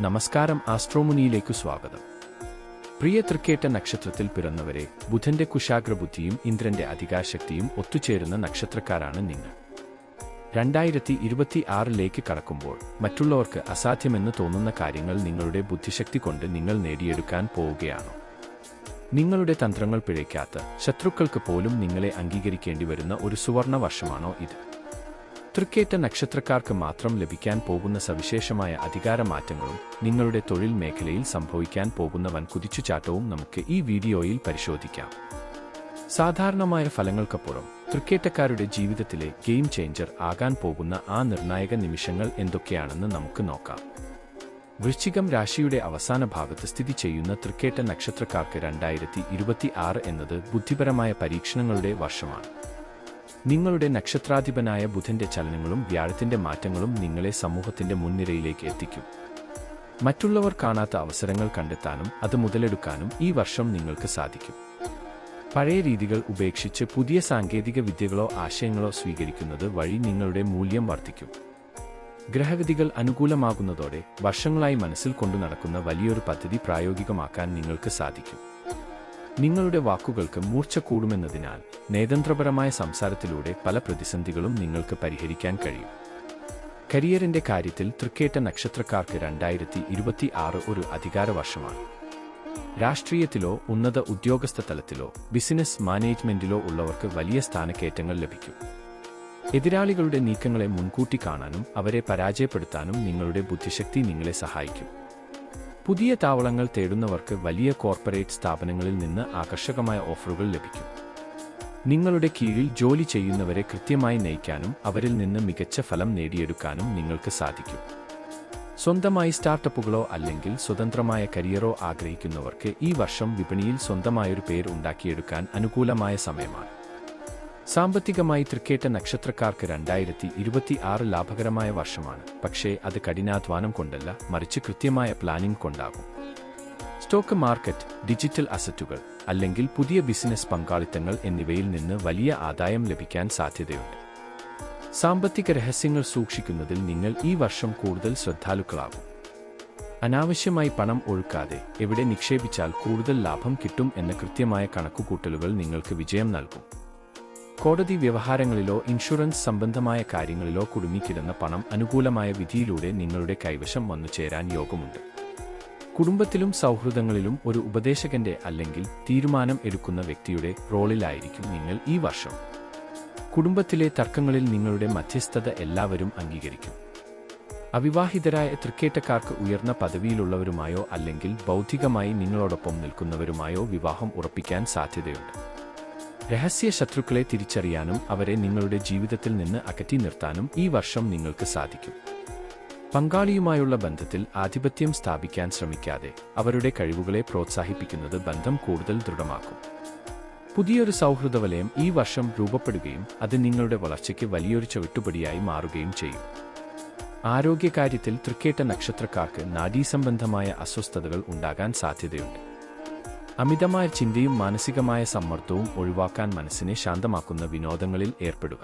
നമസ്കാരം ആസ്ട്രോമുനിയിലേക്കു സ്വാഗതം. പ്രിയ തൃക്കേറ്റ നക്ഷത്രത്തിൽ പിറന്നവരെ ബുധന്റെ കുശാഗ്രബുദ്ധിയും ഇന്ദ്രന്റെ അധികാശക്തിയും ഒത്തുചേരുന്ന നക്ഷത്രക്കാരാണ് നിങ്ങൾ. രണ്ടായിരത്തി ഇരുപത്തി ആറിലേക്ക് കടക്കുമ്പോൾ മറ്റുള്ളവർക്ക് അസാധ്യമെന്ന് തോന്നുന്ന കാര്യങ്ങൾ നിങ്ങളുടെ ബുദ്ധിശക്തി കൊണ്ട് നിങ്ങൾ നേടിയെടുക്കാൻ പോവുകയാണോ? നിങ്ങളുടെ തന്ത്രങ്ങൾ പിഴയ്ക്കാത്ത ശത്രുക്കൾക്ക് പോലും നിങ്ങളെ അംഗീകരിക്കേണ്ടി വരുന്ന ഒരു സുവർണ വർഷമാണോ ഇത്? തൃക്കേറ്റ നക്ഷത്രക്കാർക്ക് മാത്രം ലഭിക്കാൻ പോകുന്ന സവിശേഷമായ അധികാരമാറ്റങ്ങളും നിങ്ങളുടെ തൊഴിൽ മേഖലയിൽ സംഭവിക്കാൻ പോകുന്ന വൻ കുതിച്ചുചാട്ടവും നമുക്ക് ഈ വീഡിയോയിൽ പരിശോധിക്കാം. സാധാരണമായ ഫലങ്ങൾക്കപ്പുറം തൃക്കേറ്റക്കാരുടെ ജീവിതത്തിലെ ഗെയിം ചേഞ്ചർ ആകാൻ പോകുന്ന ആ നിർണായക നിമിഷങ്ങൾ എന്തൊക്കെയാണെന്ന് നമുക്ക് നോക്കാം. വൃശ്ചികം രാശിയുടെ അവസാന ഭാഗത്ത് സ്ഥിതി ചെയ്യുന്ന തൃക്കേറ്റ നക്ഷത്രക്കാർക്ക് രണ്ടായിരത്തി ഇരുപത്തി ആറ് എന്നത് ബുദ്ധിപരമായ പരീക്ഷണങ്ങളുടെ വർഷമാണ്. നിങ്ങളുടെ നക്ഷത്രാധിപനായ ബുധന്റെ ചലനങ്ങളും വ്യാഴത്തിന്റെ മാറ്റങ്ങളും നിങ്ങളെ സമൂഹത്തിന്റെ മുൻനിരയിലേക്ക് എത്തിക്കും. മറ്റുള്ളവർ കാണാത്ത അവസരങ്ങൾ കണ്ടെത്താനും അത് മുതലെടുക്കാനും ഈ വർഷം നിങ്ങൾക്ക് സാധിക്കും. പഴയ രീതികൾ ഉപേക്ഷിച്ച് പുതിയ സാങ്കേതിക വിദ്യകളോ ആശയങ്ങളോ സ്വീകരിക്കുന്നത് വഴി നിങ്ങളുടെ മൂല്യം വർദ്ധിക്കും. ഗ്രഹഗതികൾ അനുകൂലമാകുന്നതോടെ വർഷങ്ങളായി മനസ്സിൽ കൊണ്ടു നടക്കുന്ന വലിയൊരു പദ്ധതി പ്രായോഗികമാക്കാൻ നിങ്ങൾക്ക് സാധിക്കും. നിങ്ങളുടെ വാക്കുകൾക്ക് മൂർച്ച കൂടുമെന്നതിനാൽ നയതന്ത്രപരമായ സംസാരത്തിലൂടെ പല പ്രതിസന്ധികളും നിങ്ങൾക്ക് പരിഹരിക്കാൻ കഴിയും. കരിയറിന്റെ കാര്യത്തിൽ തൃക്കേറ്റ നക്ഷത്രക്കാർക്ക് രണ്ടായിരത്തി ഇരുപത്തി ആറ് ഒരു അധികാര വർഷമാണ് രാഷ്ട്രീയത്തിലോ ഉന്നത ഉദ്യോഗസ്ഥ തലത്തിലോ ബിസിനസ് മാനേജ്മെന്റിലോ ഉള്ളവർക്ക് വലിയ സ്ഥാനക്കയറ്റങ്ങൾ ലഭിക്കും. എതിരാളികളുടെ നീക്കങ്ങളെ മുൻകൂട്ടി കാണാനും അവരെ പരാജയപ്പെടുത്താനും നിങ്ങളുടെ ബുദ്ധിശക്തി നിങ്ങളെ സഹായിക്കും. പുതിയ താവളങ്ങൾ തേടുന്നവർക്ക് വലിയ കോർപ്പറേറ്റ് സ്ഥാപനങ്ങളിൽ നിന്ന് ആകർഷകമായ ഓഫറുകൾ ലഭിക്കും. നിങ്ങളുടെ കീഴിൽ ജോലി ചെയ്യുന്നവരെ കൃത്യമായി നയിക്കാനും അവരിൽ നിന്ന് മികച്ച ഫലം നേടിയെടുക്കാനും നിങ്ങൾക്ക് സാധിക്കും. സ്വന്തമായി സ്റ്റാർട്ടപ്പുകളോ അല്ലെങ്കിൽ സ്വതന്ത്രമായ കരിയറോ ആഗ്രഹിക്കുന്നവർക്ക് ഈ വർഷം വിപണിയിൽ സ്വന്തമായൊരു പേര് ഉണ്ടാക്കിയെടുക്കാൻ അനുകൂലമായ സമയമാണ്. സാമ്പത്തികമായി തൃക്കേറ്റ നക്ഷത്രക്കാർക്ക് രണ്ടായിരത്തി ഇരുപത്തി ആറ് ലാഭകരമായ വർഷമാണ്. പക്ഷേ അത് കഠിനാധ്വാനം കൊണ്ടല്ല മറിച്ച് കൃത്യമായ പ്ലാനിംഗ് കൊണ്ടാകും. സ്റ്റോക്ക് മാർക്കറ്റ് ഡിജിറ്റൽ അസറ്റുകൾ അല്ലെങ്കിൽ പുതിയ ബിസിനസ് പങ്കാളിത്തങ്ങൾ എന്നിവയിൽ നിന്ന് വലിയ ആദായം ലഭിക്കാൻ സാധ്യതയുണ്ട്. സാമ്പത്തിക രഹസ്യങ്ങൾ സൂക്ഷിക്കുന്നതിൽ നിങ്ങൾ ഈ വർഷം കൂടുതൽ ശ്രദ്ധാലുക്കളാകും. അനാവശ്യമായി പണം ഒഴുക്കാതെ എവിടെ നിക്ഷേപിച്ചാൽ കൂടുതൽ ലാഭം കിട്ടും എന്ന കൃത്യമായ കണക്കുകൂട്ടലുകൾ നിങ്ങൾക്ക് വിജയം നൽകും. കോടതി വ്യവഹാരങ്ങളിലോ ഇൻഷുറൻസ് സംബന്ധമായ കാര്യങ്ങളിലോ കുടുങ്ങിക്കിടന്ന പണം അനുകൂലമായ വിധിയിലൂടെ നിങ്ങളുടെ കൈവശം വന്നു ചേരാൻ യോഗമുണ്ട്. കുടുംബത്തിലും സൗഹൃദങ്ങളിലും ഒരു ഉപദേശകന്റെ അല്ലെങ്കിൽ തീരുമാനം എടുക്കുന്ന വ്യക്തിയുടെ റോളിലായിരിക്കും നിങ്ങൾ ഈ വർഷം. കുടുംബത്തിലെ തർക്കങ്ങളിൽ നിങ്ങളുടെ മധ്യസ്ഥത എല്ലാവരും അംഗീകരിക്കും. അവിവാഹിതരായ തൃക്കേറ്റക്കാർക്ക് ഉയർന്ന പദവിയിലുള്ളവരുമായോ അല്ലെങ്കിൽ ബൗദ്ധികമായി നിങ്ങളോടൊപ്പം നിൽക്കുന്നവരുമായോ വിവാഹം ഉറപ്പിക്കാൻ സാധ്യതയുണ്ട്. രഹസ്യ ശത്രുക്കളെ തിരിച്ചറിയാനും അവരെ നിങ്ങളുടെ ജീവിതത്തിൽ നിന്ന് അകറ്റി നിർത്താനും ഈ വർഷം നിങ്ങൾക്ക് സാധിക്കും. പങ്കാളിയുമായുള്ള ബന്ധത്തിൽ ആധിപത്യം സ്ഥാപിക്കാൻ ശ്രമിക്കാതെ അവരുടെ കഴിവുകളെ പ്രോത്സാഹിപ്പിക്കുന്നത് ബന്ധം കൂടുതൽ ദൃഢമാക്കും. പുതിയൊരു സൗഹൃദ വലയം ഈ വർഷം രൂപപ്പെടുകയും അത് നിങ്ങളുടെ വളർച്ചയ്ക്ക് വലിയൊരു ചവിട്ടുപടിയായി മാറുകയും ചെയ്യും. ആരോഗ്യകാര്യത്തിൽ തൃക്കേറ്റ നക്ഷത്രക്കാർക്ക് നാഡീസംബന്ധമായ അസ്വസ്ഥതകൾ ഉണ്ടാകാൻ സാധ്യതയുണ്ട്. അമിതമായ ചിന്തയും മാനസികമായ സമ്മർദ്ദവും ഒഴിവാക്കാൻ മനസ്സിനെ ശാന്തമാക്കുന്ന വിനോദങ്ങളിൽ ഏർപ്പെടുക.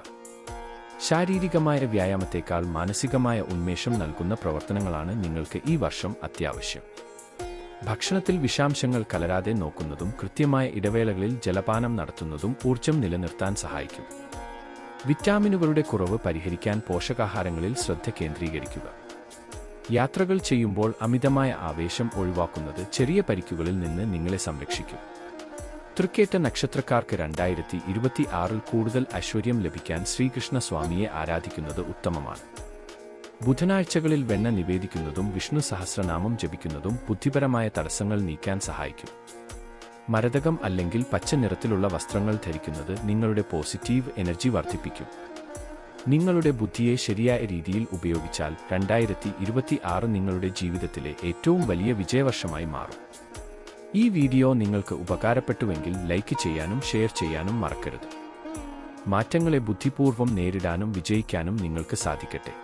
ശാരീരികമായ വ്യായാമത്തേക്കാൾ മാനസികമായ ഉന്മേഷം നൽകുന്ന പ്രവർത്തനങ്ങളാണ് നിങ്ങൾക്ക് ഈ വർഷം അത്യാവശ്യം. ഭക്ഷണത്തിൽ വിഷാംശങ്ങൾ കലരാതെ നോക്കുന്നതും കൃത്യമായ ഇടവേളകളിൽ ജലപാനം നടത്തുന്നതും ഊർജം നിലനിർത്താൻ സഹായിക്കും. വിറ്റാമിനുകളുടെ കുറവ് പരിഹരിക്കാൻ പോഷകാഹാരങ്ങളിൽ ശ്രദ്ധ കേന്ദ്രീകരിക്കുക. യാത്രകൾ ചെയ്യുമ്പോൾ അമിതമായ ആവേശം ഒഴിവാക്കുന്നത് ചെറിയ പരിക്കുകളിൽ നിന്ന് നിങ്ങളെ സംരക്ഷിക്കും. തൃക്കേറ്റ നക്ഷത്രക്കാർക്ക് രണ്ടായിരത്തി ഇരുപത്തി ആറിൽ കൂടുതൽ ഐശ്വര്യം ലഭിക്കാൻ ശ്രീകൃഷ്ണ സ്വാമിയെ ആരാധിക്കുന്നത് ഉത്തമമാണ്. ബുധനാഴ്ചകളിൽ വെണ്ണ നിവേദിക്കുന്നതും വിഷ്ണു സഹസ്രനാമം ജപിക്കുന്നതും ബുദ്ധിപരമായ തടസ്സങ്ങൾ നീക്കാൻ സഹായിക്കും. മരതകം അല്ലെങ്കിൽ പച്ച നിറത്തിലുള്ള വസ്ത്രങ്ങൾ ധരിക്കുന്നത് നിങ്ങളുടെ പോസിറ്റീവ് എനർജി വർദ്ധിപ്പിക്കും. നിങ്ങളുടെ ബുദ്ധിയെ ശരിയായ രീതിയിൽ ഉപയോഗിച്ചാൽ രണ്ടായിരത്തി ഇരുപത്തി ആറ് നിങ്ങളുടെ ജീവിതത്തിലെ ഏറ്റവും വലിയ വിജയവർഷമായി മാറും. ഈ വീഡിയോ നിങ്ങൾക്ക് ഉപകാരപ്പെട്ടുവെങ്കിൽ ലൈക്ക് ചെയ്യാനും ഷെയർ ചെയ്യാനും മറക്കരുത്. മാറ്റങ്ങളെ ബുദ്ധിപൂർവം നേരിടാനും വിജയിക്കാനും നിങ്ങൾക്ക് സാധിക്കട്ടെ.